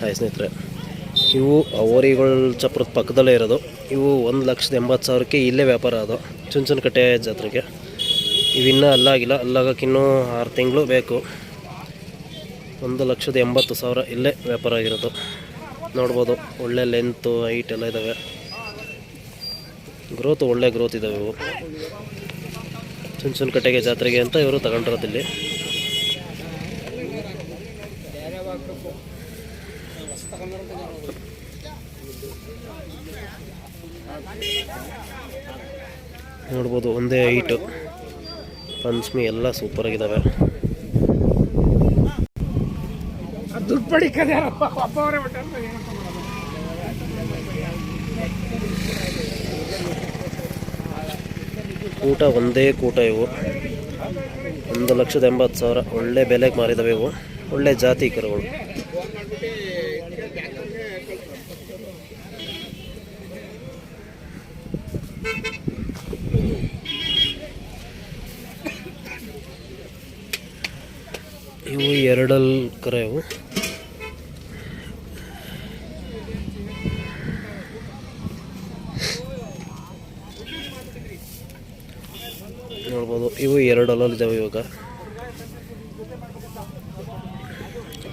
Hi ಸ್ನೇಹಿತರೆ, ಇವು ಓರಿಗಳ ಚಪ್ರದ ಪಕ್ಕದಲ್ಲೇ ಇರೋದು. ಇವು ಒಂದು ಲಕ್ಷದ ಎಂಬತ್ತು ಸಾವಿರಕ್ಕೆ ಇಲ್ಲೇ ವ್ಯಾಪಾರ ಅದು, ಚುಂಚನಕಟ್ಟೆ ಜಾತ್ರೆಗೆ. ಇವಿನ್ನೂ ಅಲ್ಲಾಗಿಲ್ಲ, ಅಲ್ಲಾಗಕ್ಕೆ ಇನ್ನೂ ಆರು ತಿಂಗಳು ಬೇಕು. ಒಂದು ಲಕ್ಷದ ಎಂಬತ್ತು ಸಾವಿರ ಇಲ್ಲೇ ವ್ಯಾಪಾರ ಆಗಿರೋದು. ನೋಡ್ಬೋದು, ಒಳ್ಳೆ ಲೆಂತು ಹೈಟ್ ಎಲ್ಲ ಇದ್ದಾವೆ ಗ್ರೋತ್ ಒಳ್ಳೆ ಗ್ರೋತ್ ಇದಾವೆ ಇವು. ಚುಂಚನಕಟ್ಟೆಗೆ ಜಾತ್ರೆಗೆ ಅಂತ ಇವರು ತಗೊಂಡಿರೋದಿಲ್ಲಿ ನೋಡ್ಬೋದು ಒಂದೇ ಐಟು ಪಂಚಮಿ ಎಲ್ಲ ಸೂಪರಾಗಿದ್ದಾವೆ ದುಡ್ಡು ಬಿಟ್ಟಾರ ಕೂಟ, ಒಂದೇ ಕೂಟ ಇವು. ಒಂದು ಲಕ್ಷದ ಎಂಬತ್ತು ಸಾವಿರ. ಒಳ್ಳೆ ಬೆಲೆಗೆ ಮಾರಿದವೆ ಇವು. ಒಳ್ಳೆ ಜಾತಿ ಕರುಗಳು. ಇವು ಎರಡಲ್ ಕರ ಇವು. ನೋಡ್ಬೋದು. ಇವು ಎರಡು ಅಲ್ಲಲ್ಲಿದ್ದಾವೆ ಇವಾಗ.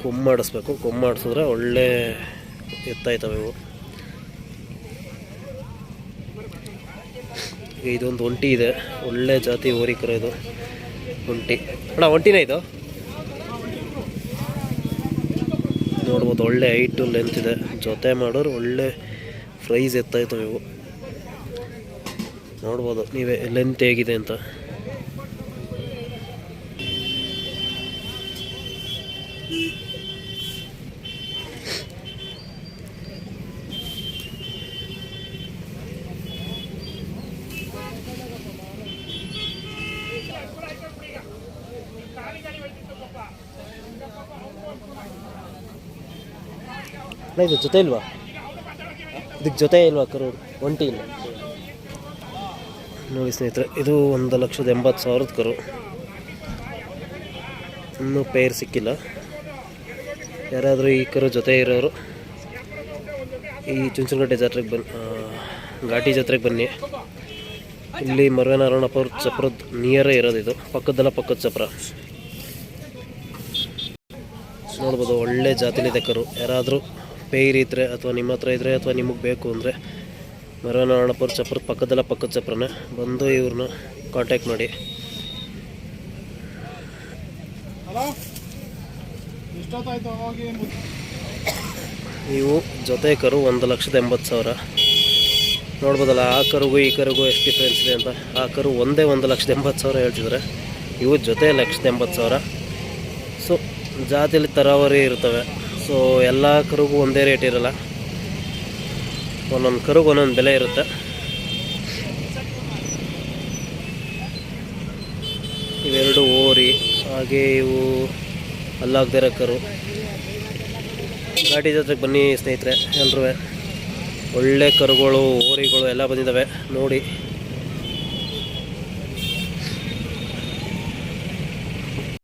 ಕೊಮ್ಮಾಡಿಸ್ಬೇಕು. ಕೊಮ್ಮಾಡಿಸಿದ್ರೆ ಒಳ್ಳೆ ಎತ್ತಾಯ್ತವೆ ಇವು. ಇದೊಂದು ಒಂಟಿ ಇದೆ. ಒಳ್ಳೆ ಜಾತಿ ಓರಿಕರ ಇದು. ಒಂಟಿ. ಅಣ್ಣ, ಒಂಟಿನೇ ಇದು? ನೋಡ್ಬೋದು, ಒಳ್ಳೆ ಹೈಟು ಲೆಂತ್ ಇದೆ. ಜೊತೆ ಮಾಡೋರು ಒಳ್ಳೆ ಪ್ರೈಸ್ ಎತ್ತಾಯ್ತವೆ ಇವು. ನೋಡ್ಬೋದು. ನೀವೇ ಲೆಂತ್ ಹೇಗಿದೆ ಅಂತ. ಇದು ಜೊತೆ ಇಲ್ವಾ? ಇದಕ್ಕೆ ಜೊತೆ ಇಲ್ವಾ ಕರು ಒಂಟಿ ಇಲ್ಲ. ನೋಡಿ ಸ್ನೇಹಿತರೆ, ಇದು ಒಂದು ಲಕ್ಷದ ಎಂಬತ್ತು ಸಾವಿರದ ಕರು. ಇನ್ನೂ ಪೇರ್ ಸಿಕ್ಕಿಲ್ಲ. ಯಾರಾದರೂ ಈ ಕರು ಜೊತೆ ಇರೋರು, ಈ ಚುಂಚನಗಡ್ಡೆ ಜಾತ್ರೆಗೆ ಬನ್ನಿ ಘಾಟಿ ಜಾತ್ರೆಗೆ ಬನ್ನಿ. ಇಲ್ಲಿ ಮರವೇನಾರಾಯಣಪ್ಪ ಅವ್ರ ಚಪ್ರದ ನಿಯರೇ ಇರೋದು ಇದು. ಪಕ್ಕದಲ್ಲ ಪಕ್ಕದ ಚಪ್ರ. ನೋಡ್ಬೋದು ಒಳ್ಳೆ ಜಾತಿಲಿದೆ ಕರು. ಯಾರಾದರೂ ಪೇರ್ ಇದ್ದರೆ ಅಥವಾ ನಿಮ್ಮ ಹತ್ರ ಇದ್ದರೆ ಅಥವಾ ನಿಮಗೆ ಬೇಕು ಅಂದರೆ ಮರನಾರಾಯಣಪ್ಪವ್ರ ಚಪ್ರದ ಪಕ್ಕದಲ್ಲ ಪಕ್ಕದ ಚಪ್ರನೇ ಬಂದು ಇವ್ರನ್ನ ಕಾಂಟ್ಯಾಕ್ಟ್ ಮಾಡಿ. ಇವು ಜೊತೆ ಕರು ಒಂದು ಲಕ್ಷದ ಎಂಬತ್ತು ಸಾವಿರ. ನೋಡ್ಬೋದಲ್ಲ ಆ ಕರುಗೂ ಈ ಕರುಗೂ ಎಷ್ಟು ಡಿಫ್ರೆನ್ಸ್ ಇದೆ ಅಂತ. ಆ ಕರು ಒಂದೇ ಒಂದು ಲಕ್ಷದ ಎಂಬತ್ತು ಸಾವಿರ ಹೇಳ್ತಿದ್ದಾರೆ ಇವು ಜೊತೆ ಲಕ್ಷದ ಎಂಬತ್ತು ಸಾವಿರ. ಸೊ ಜಾತಿಯಲ್ಲಿ ತರಾವರಿ ಇರ್ತವೆ. ಸೊ ಎಲ್ಲ ಕರುಗೂ ಒಂದೇ ರೇಟ್ ಇರಲ್ಲ. ಒಂದೊಂದು ಕರುಗೆ ಒಂದೊಂದು ಬೆಲೆ ಇರುತ್ತೆ. ಇವೆರಡು ಓರಿ, ಹಾಗೆ ಇವು ಅಲ್ಲಾಗ್ದಿರೋ ಕರು. ಘಾಟಿ ಜಾತ್ರೆಗೆ ಬನ್ನಿ ಸ್ನೇಹಿತರೆ ಎಲ್ಲರೂ ಒಳ್ಳೆ ಕರುಗಳು, ಓರಿಗಳು ಎಲ್ಲ ಬಂದಿದ್ದಾವೆ ನೋಡಿ.